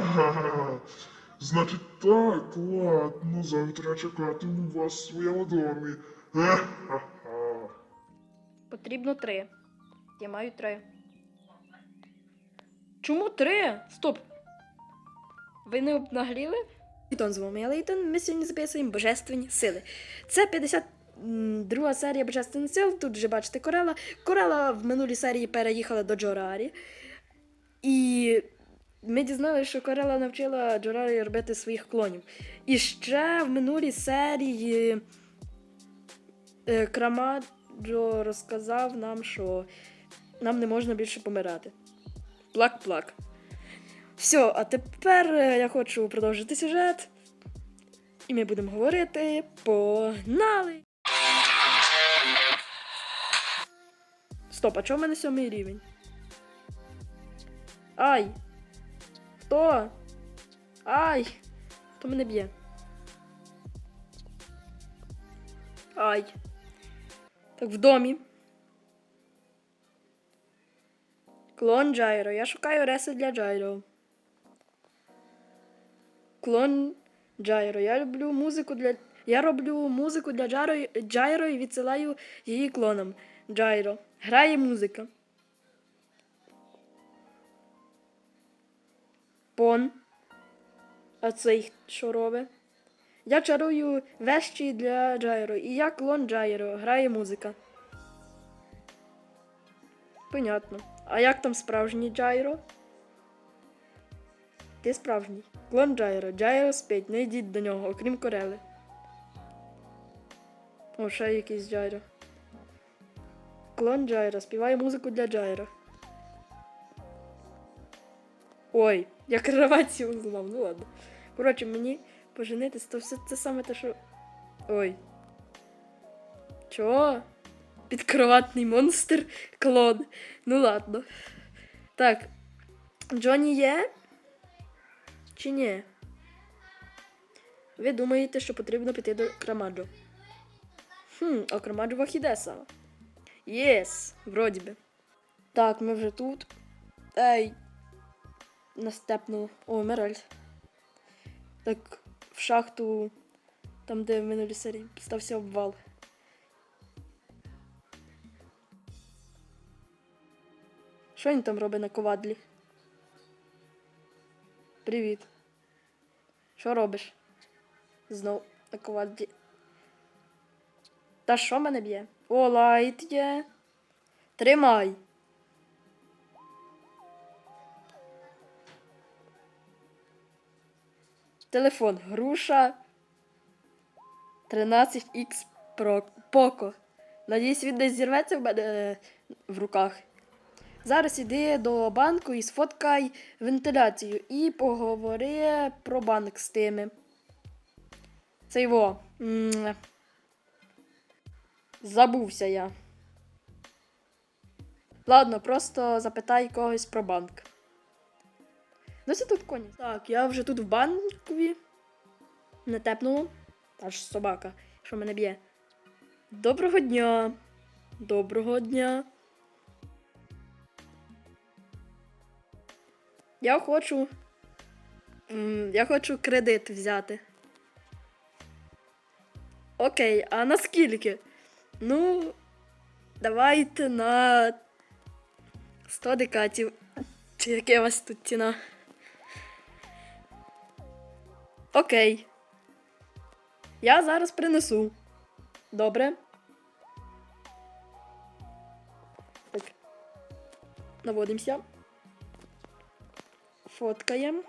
Ага. Значить так, ладно, завтра чекатиму вас в своєму домі. Ха-ха-ха. Потрібно три. Я маю три. Чому три? Стоп. Ви не обнагліли? Вітон з вами, я Лейтон. Ми сьогодні записуємо Божественні сили. Це 52 серія Божественних сил. Тут вже бачите Корела. Корела в минулій серії переїхала до Джорарі. І ми дізналися, що Корела навчила Джорарі робити своїх клонів. І ще в минулій серії е, Крамаджо розказав нам, що нам не можна більше помирати. Плак-плак. Все, а тепер е, я хочу продовжити сюжет. І ми будемо говорити. Погнали! Стоп, а чого в мене сьомий рівень? Ай! Хто? Ай! Хто мене б'є? Ай. Так, в домі. Клон Джайро. Я шукаю реси для Джайро. Клон Джайро. Я люблю музику для. Я роблю музику для Джайро, Джайро і відсилаю її клонам. Джайро. Грає музика. Пон. А цей що робить? Я чарую вещі для Джайро. І я клон Джайро. Грає музика. Понятно. А як там справжній Джайро? Ти справжній. Клон Джайро. Джайро спить. Не йдіть до нього, окрім Корели. О, ще якийсь Джайро. Клон Джайро. Співає музику для Джайро. Ой, я кроватці зламав, ну ладно. Коротше, мені поженитись, то все це саме те, що. Ой. Чого? Підкроватний монстр клон. Ну ладно. Так. Джоні є? Чи ні? Ви думаєте, що потрібно піти до Крамаджо? Хм, а Крамаджо Вахідеса. Єс, вроді би. Так, ми вже тут. Ей. Настепнуло. О, Меральд. Так, в шахту, там, де в минулій серії стався обвал. Що він там робить на ковадлі? Привіт. Що робиш? Знов на ковадлі. Та що мене б'є? О, лайт є. Тримай. Телефон груша 13X Pro Poco. Надіюсь, він десь зірветься в мене е, в руках. Зараз іди до банку і сфоткай вентиляцію і поговори про банк з тими. Це його. Забувся я. Ладно, просто запитай когось про банк. Ну, тут коні. Так, я вже тут в банкові. Не тепнуло. Аж собака, що мене б'є. Доброго дня. Доброго дня. Я хочу. Я хочу кредит взяти. Окей, а на скільки? Ну, давайте на 100 декатів. Яке у вас тут ціна? Окей. Я зараз принесу. Добре. Так. Наводимося. Фоткаємо.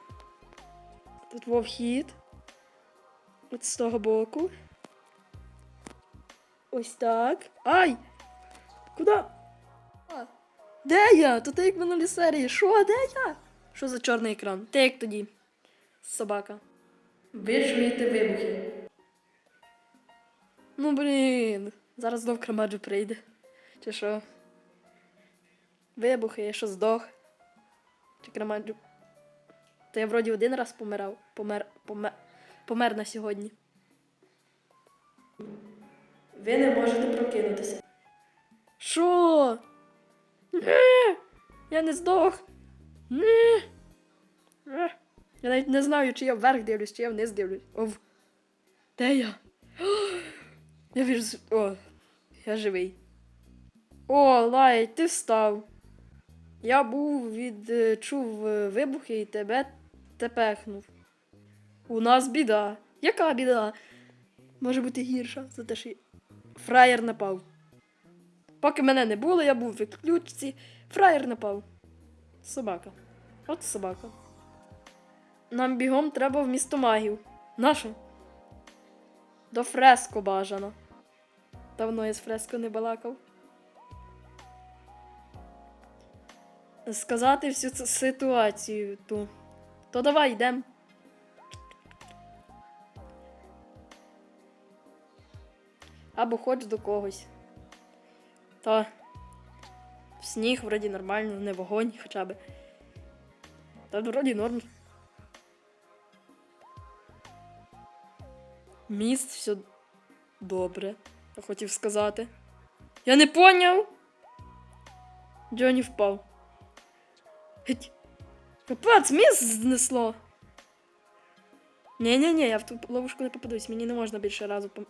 Тут во вхід. От з того боку. Ось так. Ай! Куди? А, де я? Тут як в минулій серії. Що, де я? Що за чорний екран? Ти як тоді? Собака. Ви чуєте вибухи. Ну, блін. Зараз знов Крамаджо прийде. Чи що? Вибухи, я що здох. Чи Крамаджо. Та я вроді один раз помирав. Помер. Помер, помер на сьогодні. Ви не можете прокинутися. Що? Ні! Я не здох. Ні. Е. Я навіть не знаю, чи я вверх дивлюсь, чи я вниз дивлюсь. Ов. Де я? Я вірю. О, я живий. О, Лай, ти встав. Я був відчув е, вибухи і тебе тепехнув. У нас біда. Яка біда? Може бути гірша за те, що фраєр напав. Поки мене не було, я був в відключці. Фраєр напав. Собака. От собака. Нам бігом треба в місто магів. Нащо? До фреско бажано. Давно я з фреско не балакав. Сказати всю цю ситуацію ту. То давай йдемо. Або хоч до когось. Та в сніг вроді нормально, не вогонь хоча б. Та вроді норм. Міст все добре, я хотів сказати. Я не поняв. Джоні впав. Геть. Капець, міст знесло. Ні-ні-ні, я в ту ловушку не попадусь, мені не можна більше разу пом...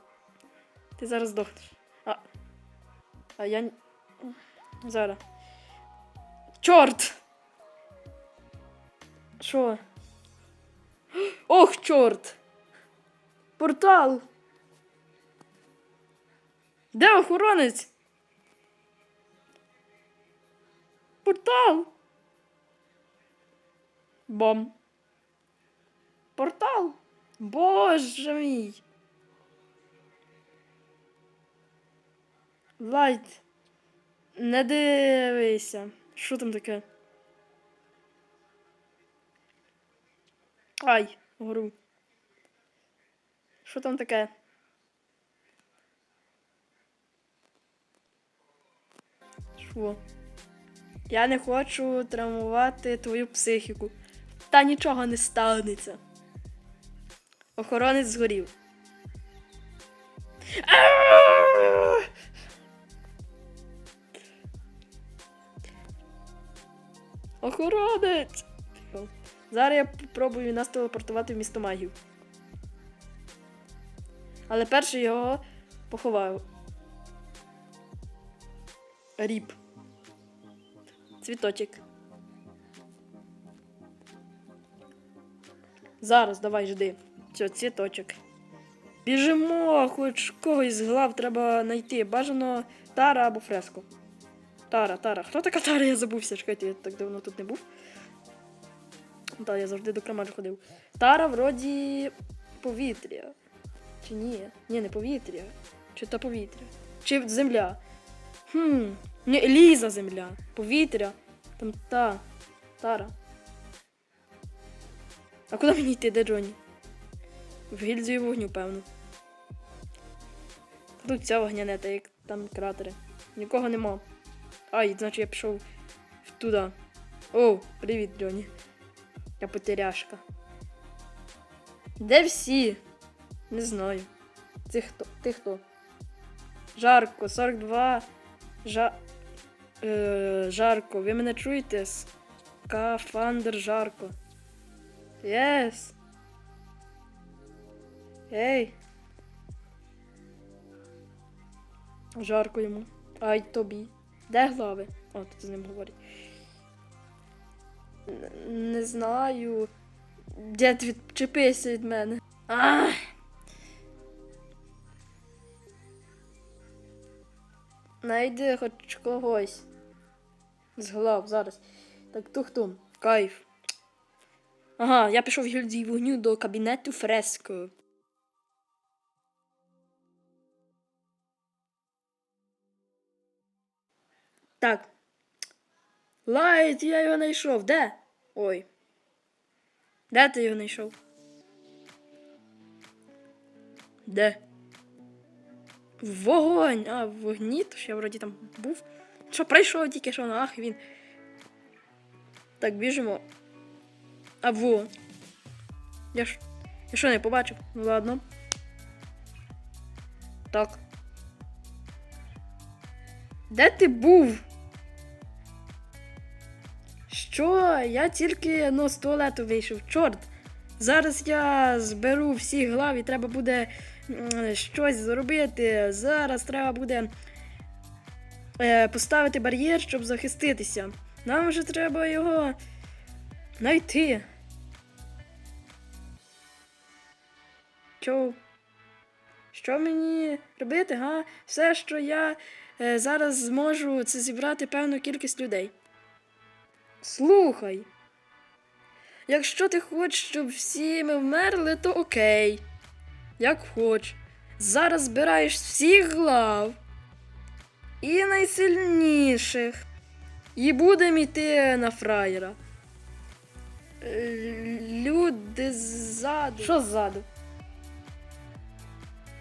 Ти зараз здохнеш. А. А я. Зараз. Чорт! Що? Ох, чорт! Портал! Де охоронець? Портал! Бом. Портал! Боже мій! Лайт. Не дивися. Що там таке? Ай, гору. Що там таке? Що? Я не хочу травмувати твою психіку. Та нічого не станеться. Охоронець згорів. Охоронець! Зараз я спробую нас телепортувати в місто магів. Але перше його поховаю. Ріп. Цвіточок. Зараз, давай жди. Все, цвіточок. Біжимо, хоч когось з глав треба знайти. Бажано Тара або Фреско. Тара, Тара. Хто така Тара? Я забувся. Чекайте, я так давно тут не був. Так, я завжди до Крамаджу ходив. Тара вроді повітря. Чи ні? Ні, не повітря. Чи то повітря? Чи земля? Хм. Ні, Ліза земля. Повітря. Там та. Тара. А куди мені йти, де Джоні? В гільдію вогню, певно. Тут ця вогнянета, як там кратери. Нікого нема. Ай, значить я пішов туди. О, привіт, Джоні. Я потеряшка. Де всі? Не знаю. Ти хто? Ти хто? Жарко, 42. Жа... Е, жарко. Ви мене чуєте? Скафандр жарко. Єс. Ей. Жарко йому. Ай тобі. Де глави? О, тут з ним говорить. Не знаю. Дід відчепися від мене. Ах! Найди хоч когось. З глав зараз. Так тухтум. Кайф. Ага, я пішов в гільдії вогню до кабінету Фреско. Так. Лайт, я його знайшов. Де? Ой. Де ти його знайшов? Де? Вогонь! А, в вогні, то ж я вроді там був. Що пройшов тільки що, ну, ах він. Так, біжимо. А во. Я ж. Я що не побачив? Ну ладно. Так. Де ти був? Що? Я тільки ну, з туалету вийшов. Чорт. Зараз я зберу всі глав і треба буде щось зробити. Зараз треба буде е, поставити бар'єр, щоб захиститися. Нам вже треба його знайти. Чо? Що мені робити, га? Все, що я е, зараз зможу, це зібрати певну кількість людей. Слухай. Якщо ти хочеш, щоб всі ми вмерли, то окей. Як хоч. Зараз збираєш всіх глав і найсильніших. І будемо йти на фраєра. Е, Люди ззаду. Що ззаду?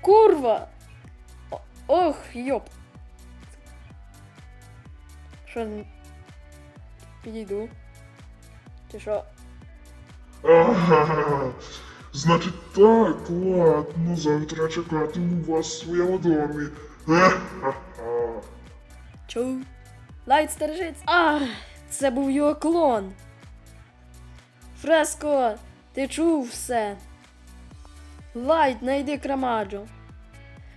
Курва! О- Ох, йоп. Що? Підійду. Чи що? Значить так, ладно, завтра чекатиму вас в своєму домі. Ха-ха-ха. Чув? Лайт стережиться. А, це був його клон. Фреско, ти чув все. Лайт, найди крамаджо.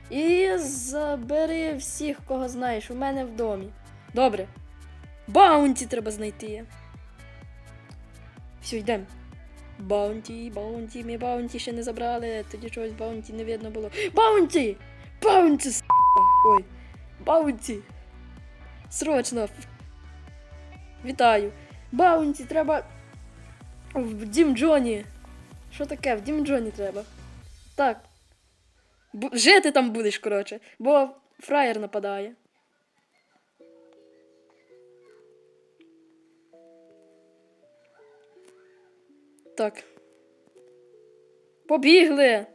І забери всіх, кого знаєш, у мене в домі. Добре. Баунті треба знайти. Все, йдемо. Баунті, баунті, ми баунті ще не забрали, тоді чогось баунті не видно було. Баунті! Баунті, с***! Ой, баунті! Срочно. Вітаю. Баунті, треба. В Дім Джоні. Що таке? В Дім Джоні треба. Так. Бу- Жити там будеш, коротше, бо фраєр нападає. Так. Побігли.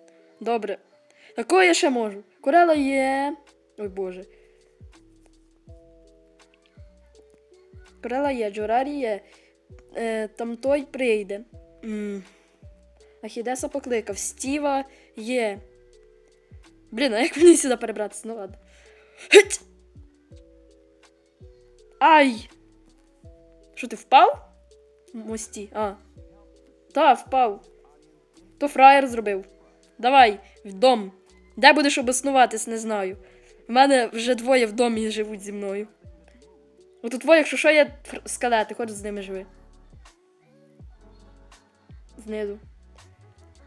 Добре. Такого я ще можу. Курела є. Ой боже. Крила є, Джорарі є. Е, там той прийде. М. Ахідеса покликав. Стіва є. Блін, а як мені сюди перебратися? Ну ладно. Геть! Ай! Що ти впав? Мості. А. Та, впав. То фраєр зробив. Давай, в дом. Де будеш обоснуватись, не знаю. У мене вже двоє в домі живуть зі мною. Тут твоє, якщо що є скелети, хоч з ними живи. Знизу.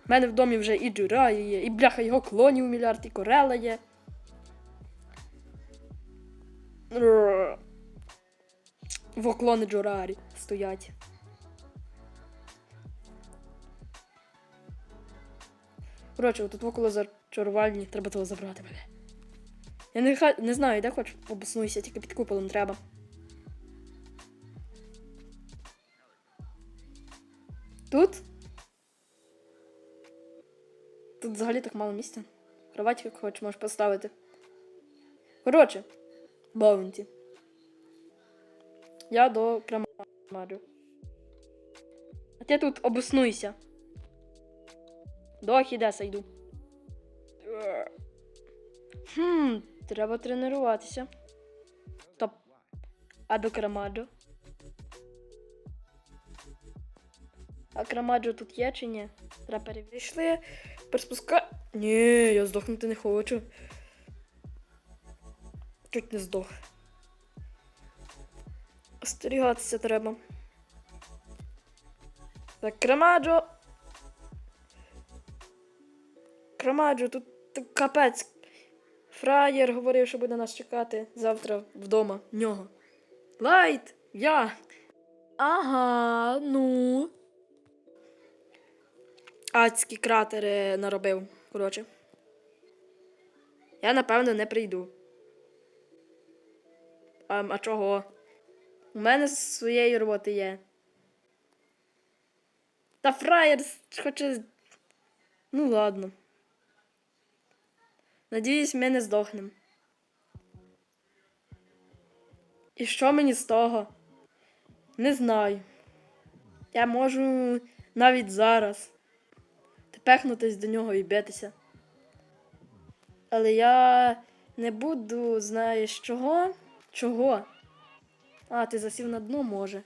У мене в домі вже і Джурай є, і бляха його клонів мільярд, і Корела є. Рррр. Во клони Джорарі стоять. Коротше, тут около зачарувальні, треба того забрати мене. Я не, не знаю, де хоч обоснуйся, тільки під куполом треба. Тут? Тут взагалі так мало місця. Кровать, як хочеш, можеш поставити. Коротше, баунті. Я до крамарю. А ти тут обоснуйся. До Хідеса йду. Хм, треба тренуватися. Стоп. А до Крамаджо? А Крамаджо тут є чи ні? Треба перевірити. Перспуска. Ні, я здохнути не хочу. Чуть не здох. Остерігатися треба. Так, Крамаджо. Крамаджо, тут капець. Фраєр говорив, що буде нас чекати завтра вдома. Нього. Лайт! Я. Ага, ну. Адські кратери наробив. Коротше. Я напевно не прийду. А, а чого? У мене своєї роботи є. Та фраєр хоче. Ну ладно. Надіюсь, ми не здохнемо. І що мені з того? Не знаю. Я можу навіть зараз тепехнутись до нього і битися. Але я не буду, знаєш, чого? Чого? А, ти засів на дно, може.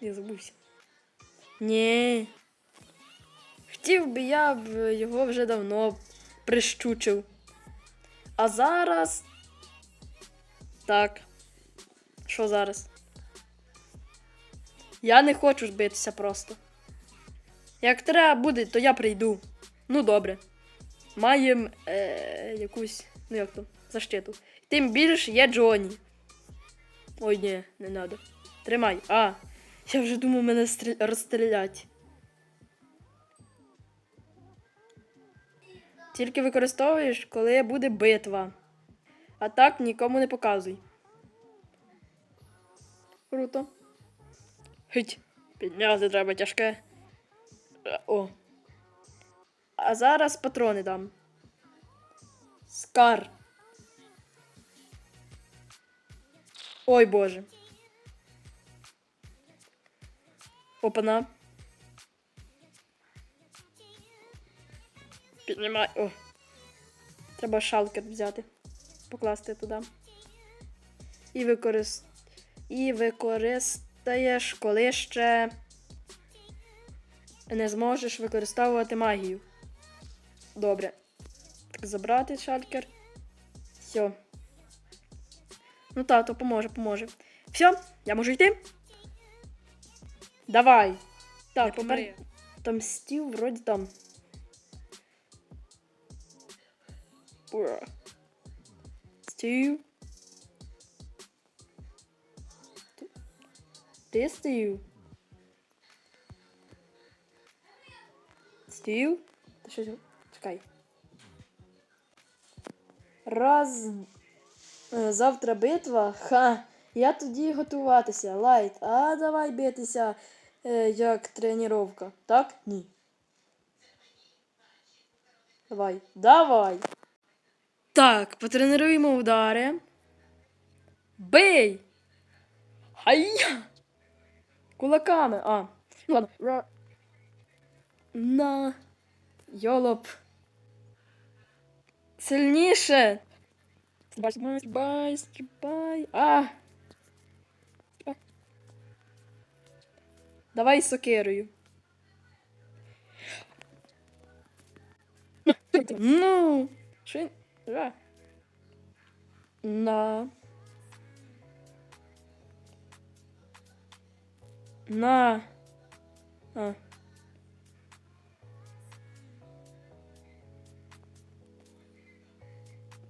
Я забувся. Ні. Хотів би я б його вже давно прищучив. А зараз. Так. Що зараз? Я не хочу ж битися просто. Як треба буде, то я прийду. Ну добре. Маєм е, якусь, ну як то, защиту. Тим більше є Джоні. Ой, ні, не треба. Тримай. А, я вже думав, мене стрі... розстрілять. Тільки використовуєш, коли буде битва. А так нікому не показуй. Круто. Гить. Підняти треба тяжке. Е, О. А зараз патрони дам. Скар. Ой боже. Опана. Піднімай. О. Треба шалкер взяти. Покласти туди. І використ... І використаєш, коли ще не зможеш використовувати магію. Добре. Так, забрати шалькер. Все. Ну та, то поможе, поможе. Все, я можу йти. Давай. Так, тепер там стіл вроді там. Ура. Стів. Ти стів? Стів? Та що? Чекай. Раз. е, Завтра битва. Ха. Я тоді готуватися. Лайт. А давай битися е, як тренування. Так? Ні. Давай. Давай. Так, потренуємо удари. Бей! Хайя! Кулаками. А. Ну ладно. На. Йолоп. Сильніше. Стрибай, стрибай. А. Давай сокирою. Ну. Шин. Ра. На. На. А.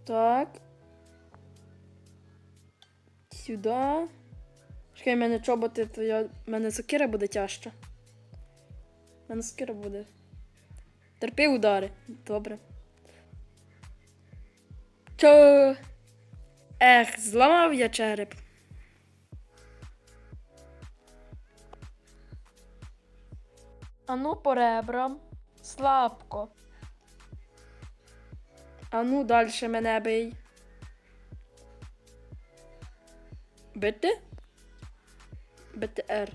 Так. Сюди. Чекай, в мене чоботи, то я. в мене сокира буде тяжча. В мене сокира буде. Терпи удари. Добре. Чо? Ех, зламав я череп. Ану по ребрам. Слабко. Ану далі мене бий. Бити? БТР.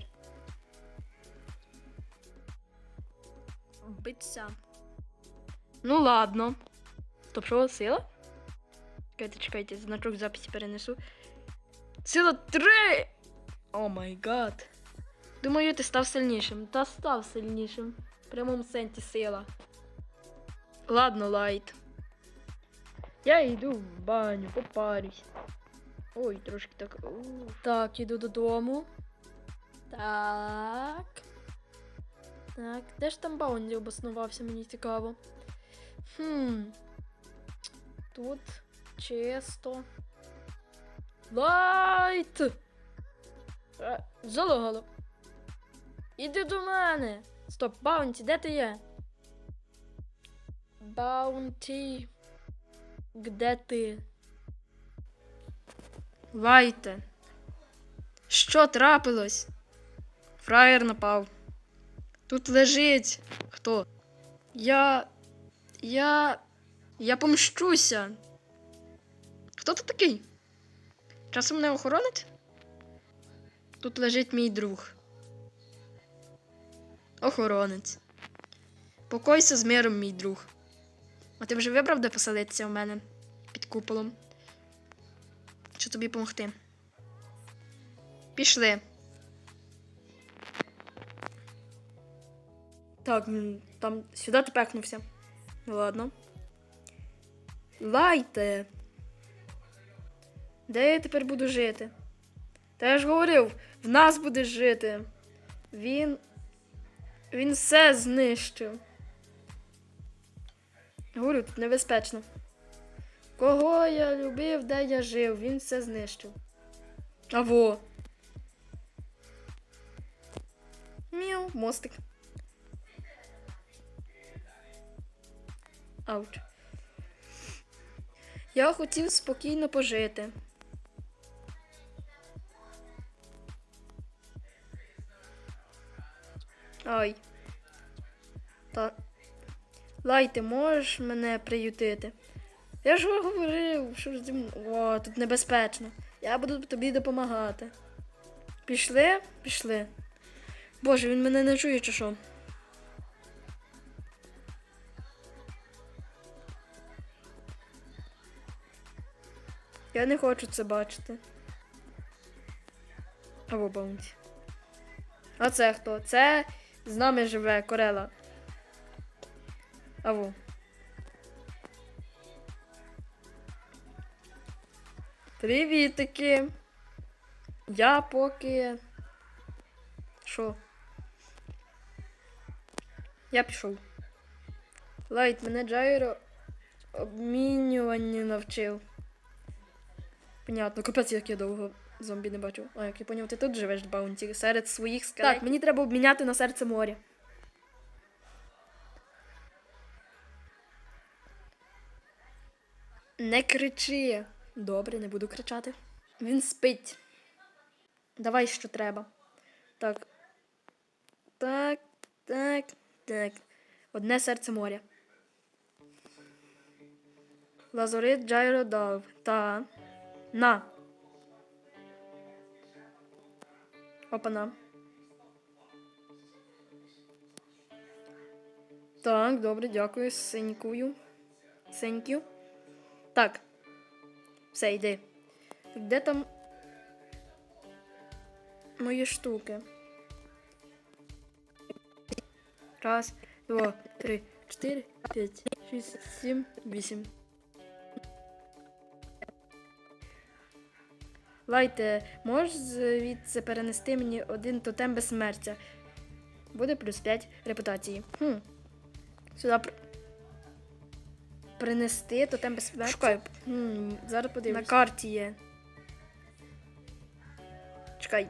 Биться. Ну ладно. Стоп, що сила? Чекайте, чекайте, значок записі перенесу. Сила 3! О май гад. Думаю, ти став сильнішим. Та став сильнішим. В прямому сенсі сила. Ладно, лайт. Я йду в баню, попарюсь. Ой, трошки так. Так, іду додому. Так. Так, де ж там Баунді обоснувався, мені цікаво. Хм. Тут чисто. Лайт! Е, Залагало. Іди до мене. Стоп, Баунті, де ти є? Баунті. Де ти? Лайте. Що трапилось? Фраєр напав. Тут лежить. Хто? Я. Я. Я помщуся. Хто ти такий? Часом не охоронить? Тут лежить мій друг. Охоронець. Покойся з миром, мій друг. А ти вже вибрав, де поселитися у мене під куполом? Чи тобі допомогти? Пішли. Так, там сюди ти пекнувся. Ну ладно. Лайте. Де я тепер буду жити? Та я ж говорив, в нас буде жити. Він. Він все знищив. Говорю, тут небезпечно. Кого я любив, де я жив, він все знищив. Аво. Мяу, мостик. Ауч. Я хотів спокійно пожити. Ай. Та. Лай, ти можеш мене приютити? Я ж говорив, що ж зі мною. О, тут небезпечно. Я буду тобі допомагати. Пішли? Пішли. Боже, він мене не чує, чи що? Я не хочу це бачити. Або баунті. А це хто? Це з нами живе Корела. Аво. Привітики. Я поки. Що? Я пішов. Лайт, мене Джайро обмінювання навчив. Понятно, капець, як я довго зомбі не бачив. А, як я поняв, ти тут живеш, Баунті, серед своїх скелетів. Так, мені треба обміняти на серце моря. Не кричи. Добре, не буду кричати. Він спить. Давай, що треба. Так. Так, так, так. Одне серце моря. Лазурит Джайро дав. Та. На. Опана. Так, добре, дякую. Синькую. Синькю. Так. Все, йди. Де там мої штуки? Раз, два, три, чотири, п'ять, шість, сім, вісім. Лайте, можеш звідси перенести мені один тотем безсмертя? Буде плюс 5 репутації. Хм. Сюди пр... принести тотем безсмертя. Шукай. Хм, зараз подивлюсь. На карті є. Чекай,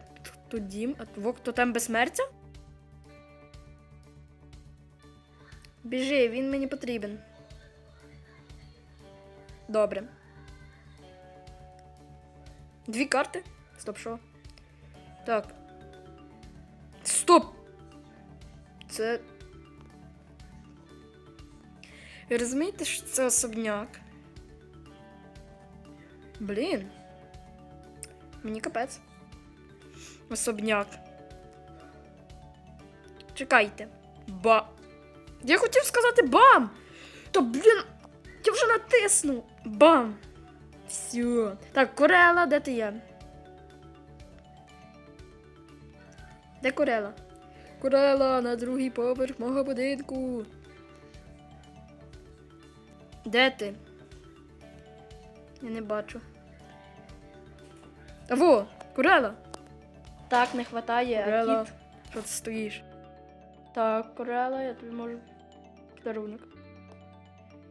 тут дім, а тут тотем безсмертя? Біжи, він мені потрібен. Добре. Дві карти? Стоп, що? Так. Стоп! Це. Ви розумієте, що це особняк? Блін. Мені капець. Особняк. Чекайте. Ба. Я хотів сказати бам! Та блін, я вже натиснув. Бам! Все. Так, Корела, де ти є? Де Корела? Корела на другий поверх мого будинку. Де ти? Я не бачу. А во, Корела. Так, не хватає. Корела. Кіт, що ти стоїш? Так, Корела, я тобі можу подарунок.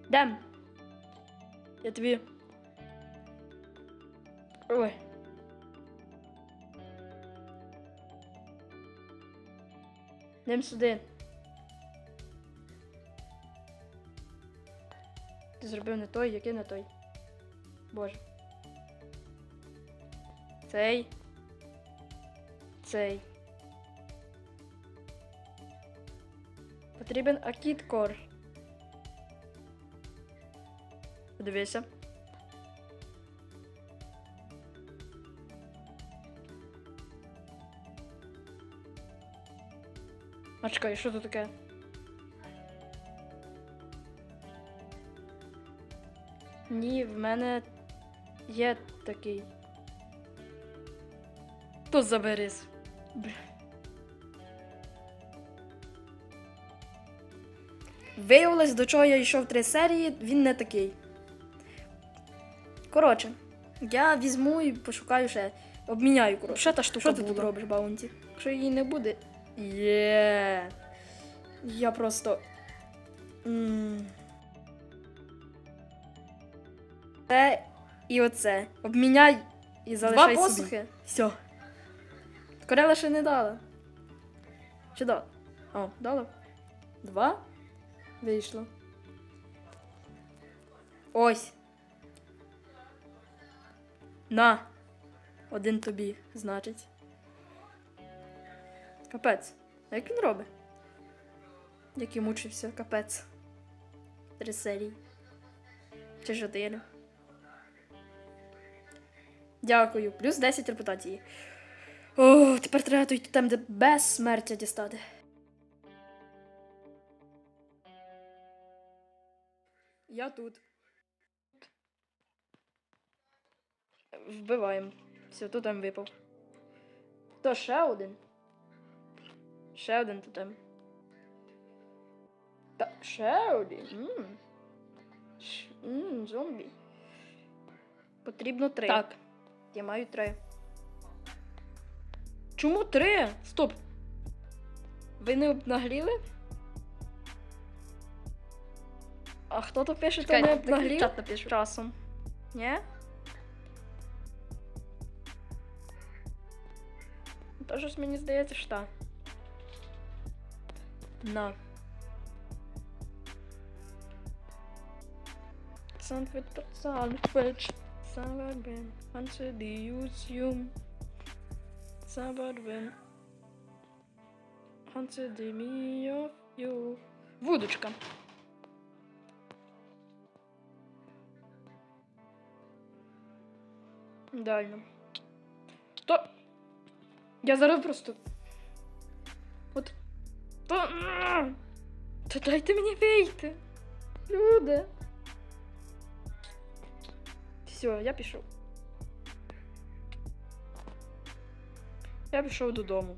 Дем. Я тобі. Ой. Дем сюди. Ти зробив не той, який не той. Боже. Цей. Цей. Потрібен акіт кор. Подивися. А чекай, що тут таке? Ні, в мене є такий. То заберись. Виявилось, до чого я йшов три серії, він не такий. Коротше, я візьму і пошукаю ще. Обміняю, коротше. Ще та штука Що ти тут робиш, Баунті? Якщо її не буде. Є. Я просто. Це і оце. Обміняй і залишай Два собі. Все. Корела ще не дала. Чи дала? О, дала. Два. Вийшло. Ось. На. Один тобі, значить. Капець. А як він робить? Як і мучився, капець. Три серії. Чи чотири. Дякую. Плюс 10 репутації. О, тепер треба той там, де без смертя дістати. Я тут. Вбиваємо. Все, тут там випав. То ще один. Ще один тотем. Так, ще один. М. Ш- м, зомбі. Потрібно три. Так. Я маю три. Чому три? Стоп. Ви не обнагліли? А хто то пише, то не обнаглів? чат напишу. Часом. Ні? То щось мені здається, що так. На. Сандвіч, сандвіч, сандвіч, антидіюсюм. Сабарвен. Антидеміо. Вудочка. Дально. То. Я зараз просто. От. То. м, То дайте мені вийти. Люди. Все, я пішов. Я пішов додому.